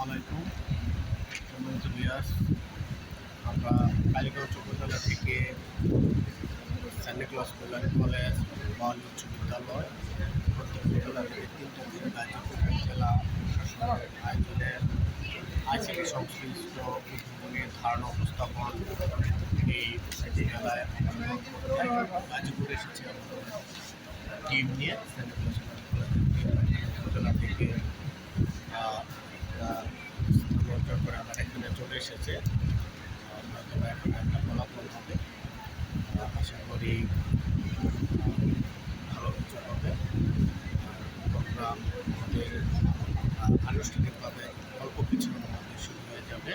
আলাইকুম। সম্মানিত বিয়াস আমরা উচ্চ বিদ্যালয় থেকে স্যান্ডে ক্লাস কল্যাণ কলেজ বাউল উচ্চ বিদ্যালয়। প্রত্যেক বিদ্যালয় থেকে তিনটা দিন গাজীপুর জেলা প্রশাসনের আইসিটি সংশ্লিষ্ট উদ্যোগে ধারণা উপস্থাপন এই জেলায় গাজীপুরে এসেছে টিম নিয়ে স্যান্ডে ক্লাস উপজেলা থেকে আহ, আহ, স্থানান্তর করে আমার এখানে চলে এসেছে। এখন একটা ফলাফল হবে আশা করি ভালো কিছু হবে প্রোগ্রাম আমাদের আনুষ্ঠানিকভাবে অল্প কিছুর মধ্যে শুরু হয়ে যাবে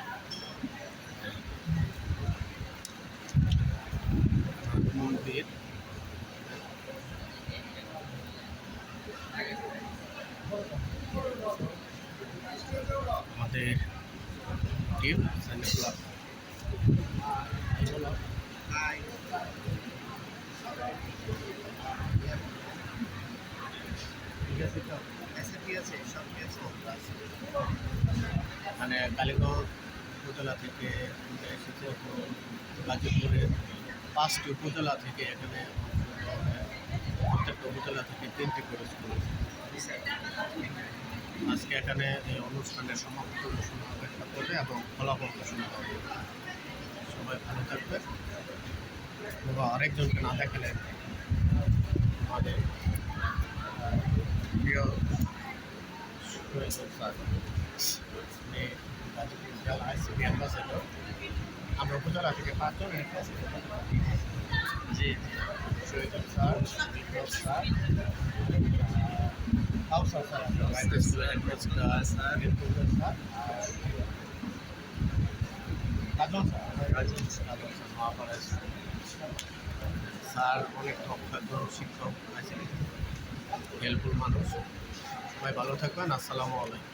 মন্দির আমাদের আছে সব ঠিক আছে মানে কালীগঞ্জ উপজেলা থেকে এসেছে তো গাজীপুরের পাঁচটি উপজেলা থেকে এখানে প্রত্যেকটা উপজেলা থেকে তিনটি করে স্কুল আজকে এখানে এই অনুষ্ঠানের সমাপ্ত ঘোষণা হবে একটা করে এবং ফলাফল ঘোষণা হবে। সবাই ভালো থাকবে এবং আরেকজনকে না দেখালে আমাদের, প্রিয় আমরা উপজেলা থেকে পাঁচজন জি জি। স্যার স্যার স্যার অনেক একজন শিক্ষক আছেন হেল্পফুল মানুষ। সবাই ভালো থাকবেন। আসসালামু আলাইকুম।